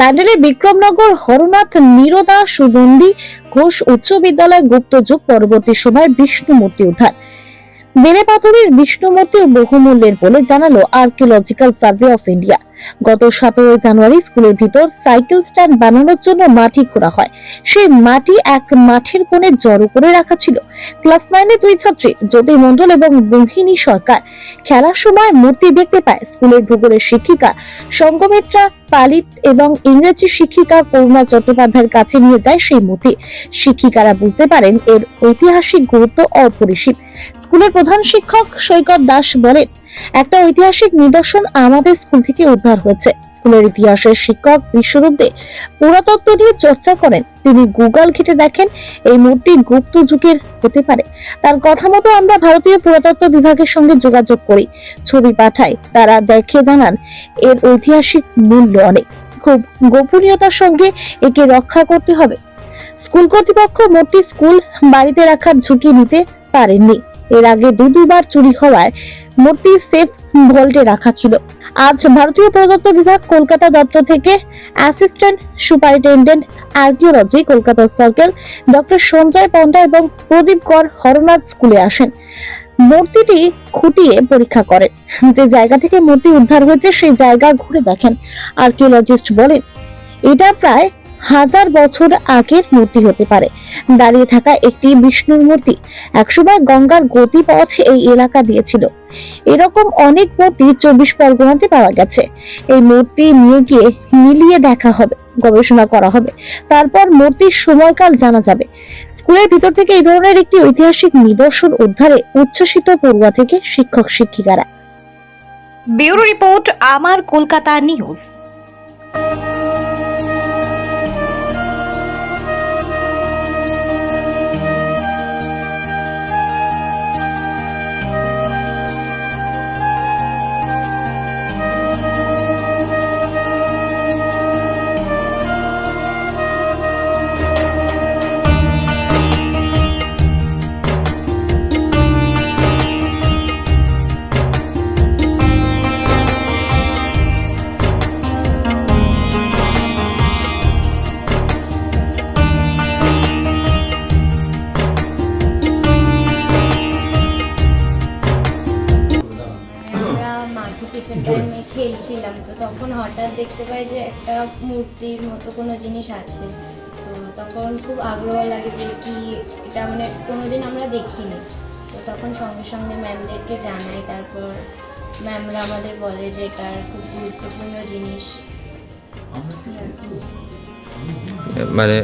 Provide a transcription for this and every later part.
ব্যান্ডেলের বিক্রমনগর, হরনাথ, নিরোদা, সুগন্ধি, ঘোষ উচ্চ বিদ্যালয়, গুপ্ত যুগ পরবর্তী সময় বিষ্ণুমূর্তি উদ্ধার। বেলে পাথরের বিষ্ণুমূর্তি বহুমূল্যের বলে জানালো আর্কিওলজিক্যাল সার্ভে অফ ইন্ডিয়া। গত সতেরোই জানুয়ারি স্কুলের ভিতর সাইকেল স্ট্যান্ড বানানোর জন্য মাটি খোঁড়া হয়। সেই মাটি এক মাঠের কোণে জড়ো করে রাখা ছিল। ক্লাস নাইনে দুই ছাত্রী জ্যোতি মণ্ডল এবং মোহিনী সরকার। খেলার সময় মূর্তি দেখতে পায় স্কুলের ভূগোলের শিক্ষিকা, সঙ্গমিত্রা, পালিত এবং ইংরেজি শিক্ষিকা করুণা চট্টোপাধ্যায়ের কাছে নিয়ে যায় সেই মূর্তি। শিক্ষিকারা বুঝতে পারেন এর ঐতিহাসিক গুরুত্ব অপরিসীম। স্কুলের প্রধান শিক্ষক সৈকত দাস বলেন একটা ঐতিহাসিক নিদর্শন আমাদের স্কুল থেকে উদ্ধার হয়েছে। স্কুলের ইতিহাসের শিক্ষক বিশ্বরূপ দে পুরাতত্ত্ব নিয়ে চর্চা করেন। তিনি গুগল ঘেটে দেখেন এই মূর্তি গুপ্ত যুগের হতে পারে। তার কথা মতো আমরা ভারতীয় পুরাতত্ত্ব বিভাগের সঙ্গে যোগাযোগ করি। ছবি পাঠাই তারা দেখে জানান এর ঐতিহাসিক মূল্য অনেক। খুব গোপনীয়তার সঙ্গে একে রক্ষা করতে হবে। স্কুল কর্তৃপক্ষ মূর্তি স্কুল বাড়িতে রাখার ঝুঁকি নিতে পারেননি। এর আগে দু দুবার চুরি হওয়ায় মূর্তি সেফ ভল্টে রাখা ছিল। আজ ভারতীয় প্রদত্ত বিভাগ কলকাতা দপ্তর থেকে assistant superintendent archaeology Kolkata circle, doctor Sanjay Panda এবং প্রদীপ কর হরনাথ স্কুলে আসেন। মূর্তিটি খুঁটিয়ে পরীক্ষা করেন। যে জায়গা থেকে মূর্তি উদ্ধার হয়েছে, সেই জায়গা ঘুরে দেখেন, আর্কিওলজিস্ট বলেন। এটা প্রায় হাজার বছর আগের মূর্তি হতে পারে। দাঁড়িয়ে থাকা একটি বিষ্ণুর মূর্তি একসময় গঙ্গার গতিপথ এই এলাকা দিয়েছিল। এরকম অনেক মূর্তি চব্বিশ পরগনাতে পাওয়া গেছে। এই মূর্তি নিয়ে গিয়ে মিলিয়ে দেখা হবে, গবেষণা করা হবে। তারপর মূর্তির সময়কাল জানা যাবে। স্কুলের ভিতর থেকে এই ধরনের একটি ঐতিহাসিক নিদর্শন উদ্ধারে উচ্ছ্বসিত পড়ুয়া থেকে শিক্ষক শিক্ষিকারা ব্যুরো রিপোর্ট, আমার কলকাতা নিউজ। দেখতে পাই যে একটা মূর্তির মতো কোনো জিনিস আছে। তো তখন খুব আগ্রহ লাগে যে কি এটা মানে কোনোদিন আমরা দেখিনি। তো তখন সঙ্গে সঙ্গে ম্যামদেরকে জানাই তারপর ম্যামরা আমাদের বলে যে এটার খুব গুরুত্বপূর্ণ জিনিস। মানে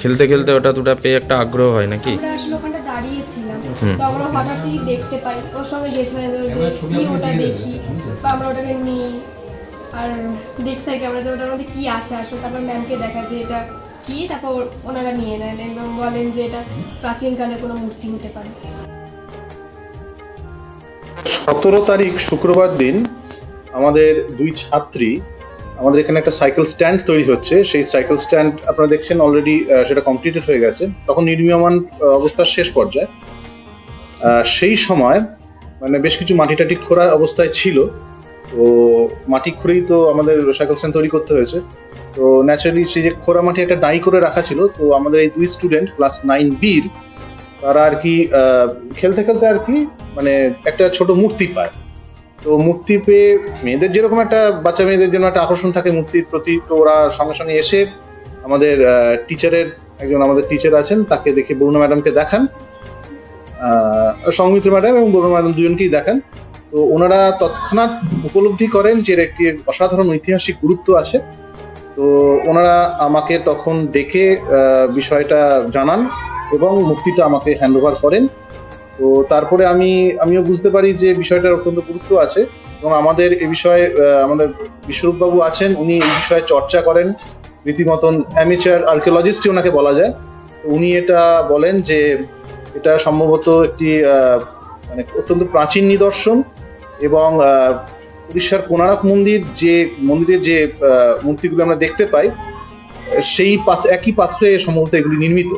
খেলতে খেলতে ওটা দুটা পেয়ে একটা আগ্রহ হয় নাকি? আমরা আসলে ওখানটা দাঁড়িয়েছিলাম। তো আমরা হঠাৎই দেখতে পাই ওর সঙ্গে গেছিলাম যে যে কি ওটা দেখি বা আমরা ওটাকে নিই। আর দেখতে থাকি আমরা যে ওটার মধ্যে কি আছে, আসলে তারপর ম্যামকে দেখা যে এটা কি, তারপর ওনারা নিয়ে নেন এবং বলেন যে এটা প্রাচীনকালের কোনো মূর্তি হতে পারে। সতেরো তারিখ শুক্রবার দিন আমাদের দুই ছাত্রী, আমাদের এখানে একটা সাইকেল স্ট্যান্ড তৈরি হচ্ছে। সেই সাইকেল স্ট্যান্ড আপনারা দেখছেন অলরেডি সেটা কমপ্লিটেড হয়ে গেছে। তখন নির্মীয়মান অবস্থার শেষ পর্যায়ে। সেই সময় মানে বেশ কিছু মাটি টাটি খোঁড়া অবস্থায় ছিল। তো মাটি খুঁড়েই তো আমাদের সাইকেল স্ট্যান্ড তৈরি করতে হয়েছে। তো ন্যাচারালি সেই যে খোঁড়া মাটি একটা ডাই করে রাখা ছিল, তো আমাদের এই দুই স্টুডেন্ট ক্লাস নাইন বির তারা আর কি খেলতে খেলতে আর কি মানে একটা ছোট মূর্তি পায়। তো মূর্তি পেয়ে মেয়েদের যেরকম একটা, বাচ্চা মেয়েদের জন্য একটা আকর্ষণ থাকে মূর্তির প্রতি, তো ওরা সঙ্গে সঙ্গে এসে আমাদের টিচারের একজন আমাদের টিচার আছেন, তাকে দেখে বরুণা ম্যাডামকে দেখান। সৌমিত্র ম্যাডাম এবং বরুণা ম্যাডাম দুজনকেই দেখান। তো ওনারা তৎক্ষণাৎ উপলব্ধি করেন যে এর একটি অসাধারণ ঐতিহাসিক গুরুত্ব আছে। তো ওনারা আমাকে তখন দেখে বিষয়টা জানান এবং মুক্তিটা আমাকে হ্যান্ড ওভার করেন। তো তারপরে আমি, আমিও বুঝতে পারি যে বিষয়টার অত্যন্ত গুরুত্ব আছে এবং আমাদের এ বিষয়ে আমাদের বিশ্বরূপবাবু আছেন, উনি এই বিষয়ে চর্চা করেন। রীতিমতন অ্যামিচার আর্কিওলজিস্টই ওনাকে বলা যায়। উনি এটা বলেন যে এটা সম্ভবত একটি মানে অত্যন্ত প্রাচীন নিদর্শন। এবং উড়িষ্যার কোনারক মন্দির যে মন্দিরে যে মূর্তিগুলো আমরা দেখতে পাই, সেই একই পাথরে সম্ভবত এগুলি নির্মিত।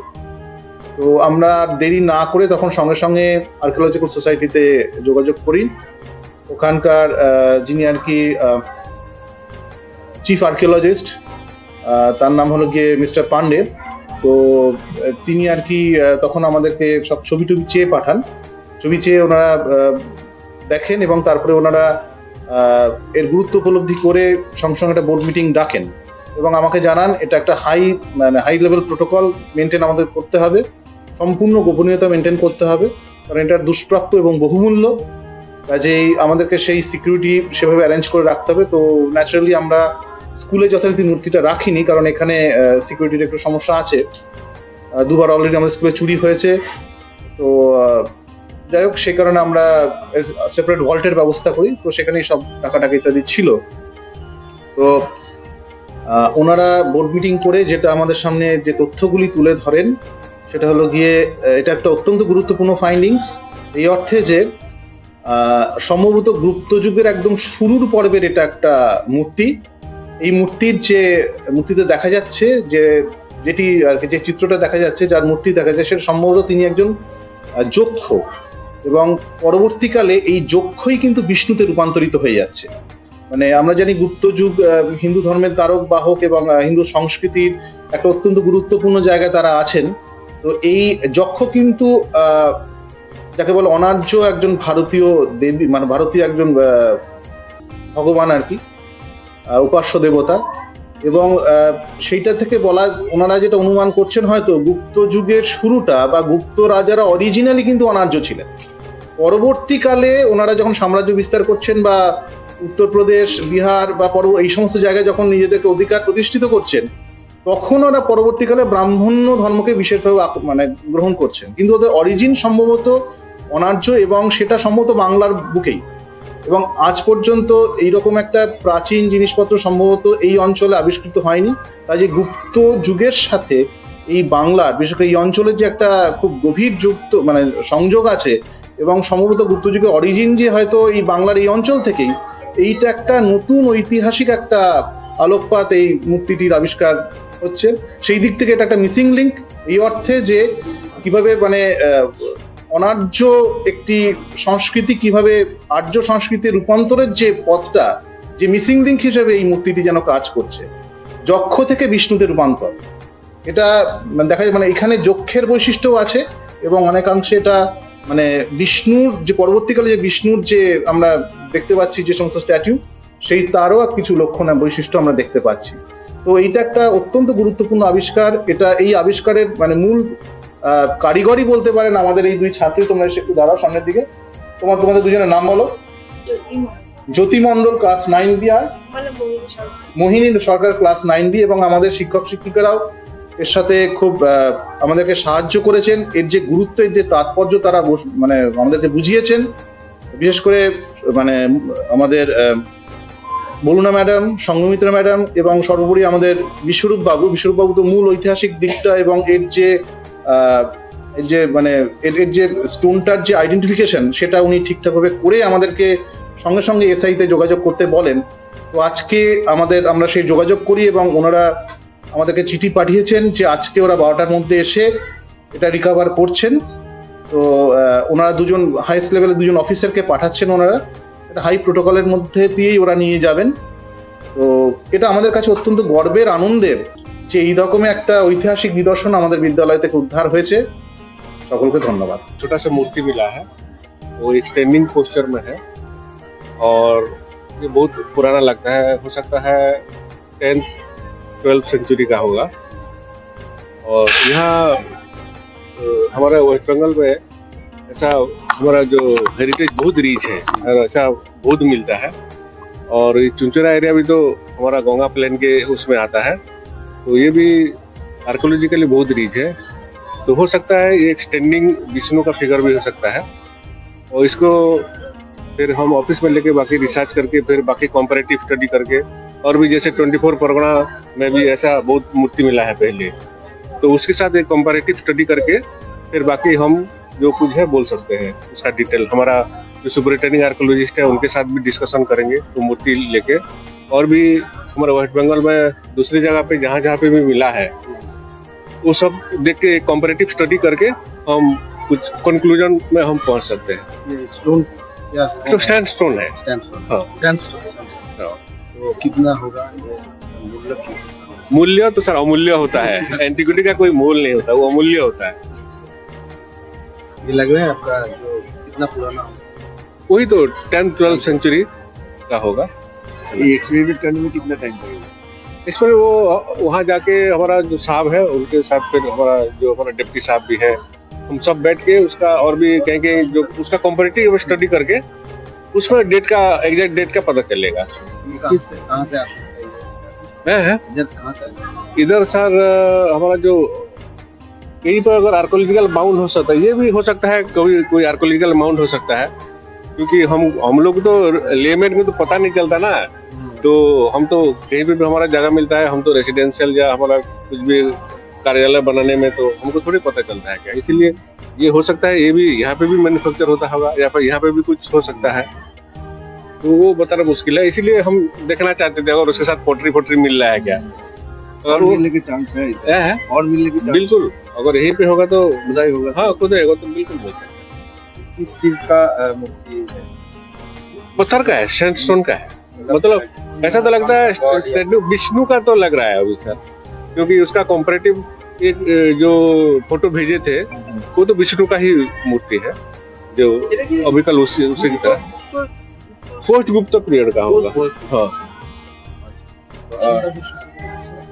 তো আমরা দেরি না করে তখন সঙ্গে সঙ্গে আর্কিওলজিক্যাল সোসাইটিতে যোগাযোগ করি। ওখানকার যিনি আর কি চিফ আর্কিওলজিস্ট তার নাম হলো গিয়ে মিস্টার পান্ডে। তো, তিনি আর কি তখন আমাদেরকে সব ছবি টবি চেয়ে পাঠান। ছবি চেয়ে ওনারা দেখেন এবং তারপরে ওনারা এর গুরুত্ব উপলব্ধি করে সঙ্গে সঙ্গে একটা বোর্ড মিটিং ডাকেন এবং আমাকে জানান এটা একটা হাই মানে হাই লেভেল প্রোটোকল মেনটেন আমাদের করতে হবে। সম্পূর্ণ গোপনীয়তা মেনটেন করতে হবে। কারণ এটা দুষ্প্রাপ্য এবং বহুমূল্য। কাজেই আমাদেরকে সেই সিকিউরিটি সেভাবে অ্যারেঞ্জ করে রাখতে হবে। তো ন্যাচারালি আমরা স্কুলে যথারীতি মূর্তিটা রাখিনি কারণ এখানে সিকিউরিটির একটু সমস্যা আছে। দুবার অলরেডি আমাদের স্কুলে চুরি হয়েছে। তো যাই হোক সেই কারণে আমরা সেপারেট ভল্টের ব্যবস্থা করি। তো সেখানেই সব টাকা টাকা ইত্যাদি ছিল। তো ওনারা বোর্ড মিটিং করে যেটা আমাদের সামনে যে তথ্যগুলি তুলে ধরেন, সেটা হলো গিয়ে এটা একটা অত্যন্ত গুরুত্বপূর্ণ ফাইন্ডিংস এই অর্থে যে সম্ভবত গুপ্ত যুগের একদম শুরুর পর্বের এটা একটা মূর্তি। এই মূর্তির যে, মূর্তিতে দেখা যাচ্ছে যে, যেটি আর কি, যে চিত্রটা দেখা যাচ্ছে, যার মূর্তি দেখা যাচ্ছে, সেটা সম্ভবত তিনি একজন যক্ষ। এবং পরবর্তীকালে এই যক্ষই কিন্তু বিষ্ণুতে রূপান্তরিত হয়ে যাচ্ছে। মানে আমরা জানি গুপ্ত যুগ হিন্দু ধর্মের তারক বাহক এবং হিন্দু সংস্কৃতির একটা অত্যন্ত গুরুত্বপূর্ণ জায়গায় তারা আছেন। তো এই যক্ষ কিন্তু যাকে বলে অনার্য একজন ভারতীয় দেবী মানে ভারতীয় একজন ভগবান আর কি উপাস্য দেবতা। এবং সেইটা থেকে বলা, ওনারা যেটা অনুমান করছেন হয়তো গুপ্ত যুগের শুরুটা বা গুপ্ত রাজারা অরিজিনালি কিন্তু অনার্য ছিলেন। পরবর্তীকালে ওনারা যখন সাম্রাজ্য বিস্তার করছেন বা উত্তরপ্রদেশ, বিহার বা পর এই সমস্ত জায়গায় যখন নিজেদেরকে অধিকার প্রতিষ্ঠিত করছেন, তখন ওরা পরবর্তীকালে ব্রাহ্মণ্য ধর্মকে বিশেষভাবে মানে গ্রহণ করছেন। কিন্তু ওদের অরিজিন সম্ভবত অনার্য এবং সেটা সম্ভবত বাংলার বুকেই। এবং আজ পর্যন্ত এইরকম একটা প্রাচীন জিনিসপত্র সম্ভবত এই অঞ্চলে আবিষ্কৃত হয়নি। কাজে গুপ্ত যুগের সাথে এই বাংলার, বিশেষ করে এই অঞ্চলে যে একটা খুব গভীর যুক্ত মানে সংযোগ আছে এবং সম্ভবত গুপ্ত যুগের অরিজিন যে হয়তো এই বাংলার এই অঞ্চল থেকেই এইটা একটা নতুন ঐতিহাসিক একটা আলোকপাত, এই মূর্তিটির আবিষ্কার হচ্ছে। সেই দিক থেকে এটা একটা মিসিং লিঙ্ক এই অর্থে যে কীভাবে মানে অনার্য একটি সংস্কৃতি কীভাবে আর্য সংস্কৃতির রূপান্তরের যে পথটা, যে মিসিং লিঙ্ক হিসেবে এই মূর্তিটি যেন কাজ করছে। যক্ষ থেকে বিষ্ণুতে রূপান্তর। এটা মানে দেখা যায় মানে এখানে যক্ষের বৈশিষ্ট্যও আছে এবং অনেকাংশে এটা মানে বিষ্ণুর যে পরবর্তীকালে যে বিষ্ণুর যে আমরা দেখতে পাচ্ছি যে সমস্ত স্ট্যাচু সেই তারও কিছু লক্ষণ বৈশিষ্ট্য আমরা দেখতে পাচ্ছি। তো এইটা একটা অত্যন্ত গুরুত্বপূর্ণ আবিষ্কার। এটা এই আবিষ্কারের মানে মূল আহ, কারিগরই বলতে পারেন আমাদের এই দুই ছাত্রী। তোমরা এসে একটু দাঁড়াও সামনের দিকে। তোমার তোমাদের দুজনের নাম বলো? Jyoti Mondal class nine B আর। Mohini Sarkar. Class nine B এবং আমাদের শিক্ষক শিক্ষিকারাও এর সাথে খুব আমাদেরকে সাহায্য করেছেন। এর যে গুরুত্ব এর যে তাৎপর্য তারা মানে আমাদেরকে বুঝিয়েছেন। বিশেষ করে মানে আমাদের বরুণা ম্যাডাম সঙ্গমিত্রা ম্যাডাম এবং সর্বোপরি আমাদের বিশ্বরূপ বাবু। বিশ্বরূপ বাবু তো মূল ঐতিহাসিক দিকটা এবং এর যে এর যে মানে এর যে স্টোনটার যে আইডেন্টিফিকেশন সেটা উনি ঠিকঠাকভাবে করে আমাদেরকে সঙ্গে সঙ্গে এসআইতে যোগাযোগ করতে বলেন। তো আজকে আমাদের, আমরা সেই যোগাযোগ করি এবং ওনারা আমাদেরকে চিঠি পাঠিয়েছেন যে আজকে ওরা বারোটার মধ্যে এসে এটা রিকভার করছেন তো আহ, ওনারা দুজন হাইস্ট লেভেলের দুজন অফিসারকে পাঠাচ্ছেন ওনারা একটা হাই প্রোটোকলের মধ্যে দিয়েই ওরা নিয়ে যাবেন তো এটা আমাদের কাছে অত্যন্ত গর্বের আনন্দের যে এই রকমের একটা ঐতিহাসিক নিদর্শন আমাদের বিদ্যালয় থেকে উদ্ধার হয়েছে সকলকে ধন্যবাদ छोटा सा मूर्ति मिला है वो स्टैंडिंग पोस्चर में है और ये बहुत पुराना लगता है हो सकता है टेंथ ट्वेल्थ सेंचुरी का होगा। और यहाँ हमारे वेस्ट बंगाल में ऐसा हमारा जो हेरिटेज बहुत रिच है, और ऐसा बहुत मिलता है। और ये चुनचुरा एरिया भी तो हमारा गंगा प्लेन के उसमें आता है। तो ये भी आर्कोलॉजिकली बहुत रिच है। तो हो सकता है ये एक्सटेंडिंग विष्णु का फिगर भी हो सकता है। और इसको फिर हम ऑफ़िस में लेके बाकी रिसर्च करके, फिर बाकी कॉम्परेटिव स्टडी करके और भी जैसे ट्वेंटी फोर परगना में भी ऐसा बहुत मूर्ति मिला है पहले। तो उसके साथ एक कॉम्परेटिव स्टडी करके फिर बाकी हम जो कुछ है बोल सकते हैं उसका डिटेल हमारा जो सुपरिटेंडिंग आर्कोलॉजिस्ट है उनके साथ भी डिस्कशन करेंगे वो मूर्ति लेके। और भी हमारे वेस्ट बंगाल में दूसरी जगह पे जहाँ जहाँ पे भी मिला है वो सब देख के कॉम्परेटिव स्टडी करके हम कुछ कंक्लूजन में हम पहुँच सकते हैं। स्टोन तो स्टोन है। हाँ हाँ। तो कितना होगा? मूल्य मूल्य तो सर अमूल्य होता है। एंटिक्विटी का कोई मोल नहीं होता वो अमूल्य होता है। ये लग रहा है आपका जो कितना पुराना होगा। वही तो टेंथ ट्वेल्थ सेंचुरी का होगा। ये एक्सपेरिमेंट करने में कितना टाइम लगेगा? इस पर वो वहाँ जाके हमारा जो साहब है उनके साथ फिर हमारा जो हमारा डिप्टी साहब भी है हम सब बैठ के उसका और भी कहेंगे जो उसका कॉम्पिटेटिव स्टडी करके उसमें डेट का एग्जैक्ट डेट का पता चलेगा। कहाँ से? कहाँ? इधर कहाँ सर हमारा जो यहीं पर अगर आर्कोलॉजिकल माउंट हो सकता है ये भी हो सकता है कोई कोई आर्कोलॉजिकल माउंट हो सकता है क्योंकि हम हम लोग तो लेमेन में तो पता नहीं चलता ना। तो हम तो कहीं पे भी हमारा जगह मिलता है हम तो रेसिडेंशियल या हमारा कुछ भी कार्यालय बनाने में तो हमको थोड़ी पता चलता है क्या। इसीलिए ये हो सकता है ये भी यहाँ पे भी मैन्युफैक्चर होता होगा या फिर यहाँ पे भी कुछ हो सकता है। वो बताना मुश्किल है इसीलिए हम देखना चाहते थे और उसके साथ पोट्री फोट्री मिल रहा है क्या? और मिलने के चांस है है, है? और मिलने के बिल्कुल अगर यहीं पे होगा तो खुदाई होगा। हाँ खुद रहेगा तो बिल्कुल बोल किस चीज़ का मूर्ति पत्थर का है सैंडस्टोन का है। मतलब ऐसा तो लगता है विष्णु का तो लग रहा है अभी सर क्योंकि उसका कॉम्परेटिव एक जो फ़ोटो भेजे थे वो तो विष्णु का ही मूर्ति है जो अभी कल उसी उसी की तरह। फोर्थ गुप्त पीरियड का होगा हाँ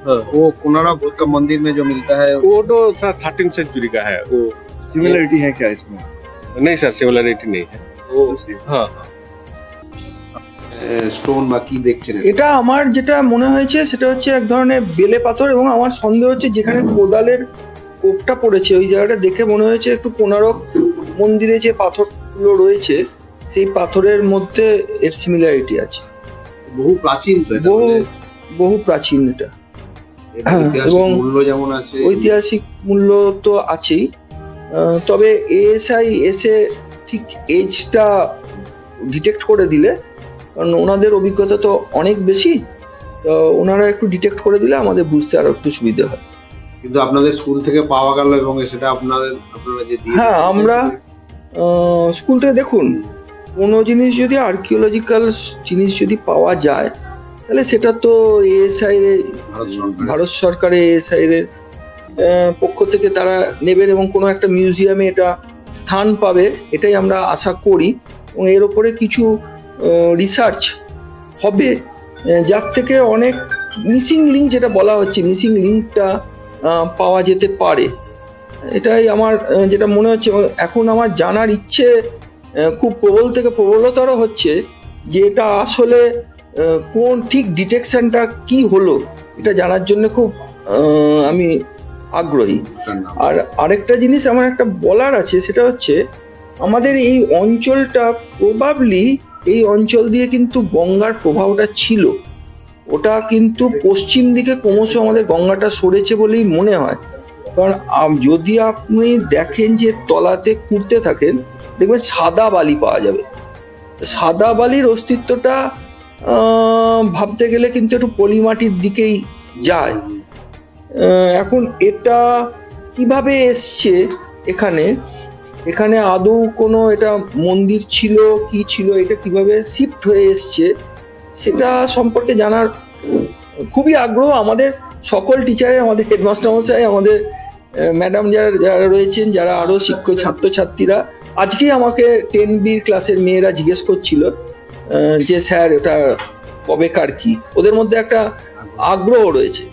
हाँ वो पुराना बुद्ध का मंदिर में जो मिलता है वो तो थर्टीन सेंचुरी का है वो सिमिलरिटी है क्या इसमें नहीं सर सिमिलरिटी नहीं है वो हाँ हाँ স্টোন বা কি দেখছেন এটা আমার যেটা মনে হয়েছে সেটা হচ্ছে এক ধরনের বেলে পাথর এবং আমার সন্দেহ হচ্ছে যেখানে কোদালের কোপটা পড়েছে ওই জায়গাটা দেখে মনে হয়েছে একটু কোনারক মন্দিরে যে পাথরগুলো রয়েছে সেই পাথরের মধ্যে এর সিমিলারিটি আছে। বহু প্রাচীন বহু বহু প্রাচীন এটা। হ্যাঁ, ঐতিহাসিক এবং মূল্য যেমন আছে ঐতিহাসিক মূল্য তো আছেই। তবে এএসআই এসে ঠিক এজটা ডিটেক্ট করে দিলে কারণ ওনাদের অভিজ্ঞতা তো অনেক বেশি তো ওনারা একটু ডিটেক্ট করে দিলে আমাদের বুঝতে আরও একটু সুবিধা হয়। কিন্তু আপনাদের স্কুল থেকে পাওয়া গেল এবং সেটা আপনাদের আপনারা যে হ্যাঁ, আমরা স্কুল থেকে দেখুন কোনো জিনিস যদি আর্কিওলজিক্যাল জিনিস যদি পাওয়া যায় তাহলে সেটা তো এএসআই ভারত সরকার ভারত সরকারের এএসআই এর পক্ষ থেকে তারা নেবেন এবং কোনো একটা মিউজিয়ামে এটা স্থান পাবে এটাই আমরা আশা করি। এবং এর ওপরে কিছু রিসার্চ হবে। যার থেকে অনেক মিসিং লিঙ্ক যেটা বলা হচ্ছে মিসিং লিঙ্কটা পাওয়া যেতে পারে। এটাই আমার যেটা মনে হচ্ছে। এবং এখন আমার জানার ইচ্ছে খুব প্রবল থেকে প্রবলতর হচ্ছে যে এটা আসলে কোন ঠিক ডিটেকশনটা কি হলো এটা জানার জন্য খুব আমি আগ্রহী। আর আরেকটা জিনিস আমার একটা বলার আছে সেটা হচ্ছে আমাদের এই অঞ্চলটা প্রবাবলি এই অঞ্চল দিয়ে কিন্তু গঙ্গার প্রভাবটা ছিল। ওটা কিন্তু পশ্চিম দিকে ক্রমশ আমাদের গঙ্গাটা সরেছে বলেই মনে হয়। কারণ যদি আপনি দেখেন যে তলাতে খুঁড়তে থাকেন দেখবেন সাদা বালি পাওয়া যাবে। সাদা বালির অস্তিত্বটা ভাবতে গেলে কিন্তু একটু পলিমাটির দিকেই যায়। এখন এটা কীভাবে এসছে এখানে? এখানে আদৌ কোনো এটা মন্দির ছিল, কি ছিল, এটা কীভাবে শিফট হয়ে এসছে, সেটা সম্পর্কে জানার খুবই আগ্রহ আমাদের সকল টিচারে আমাদের হেডমাস্টার মশাই আমাদের ম্যাডাম যারা যারা রয়েছেন, যারা আরও শিক্ষক, ছাত্রছাত্রীরা আজকেই আমাকে টেন বির ক্লাসের মেয়েরা জিজ্ঞেস করছিল যে স্যার এটা কবেকার কি? ওদের মধ্যে একটা আগ্রহ রয়েছে।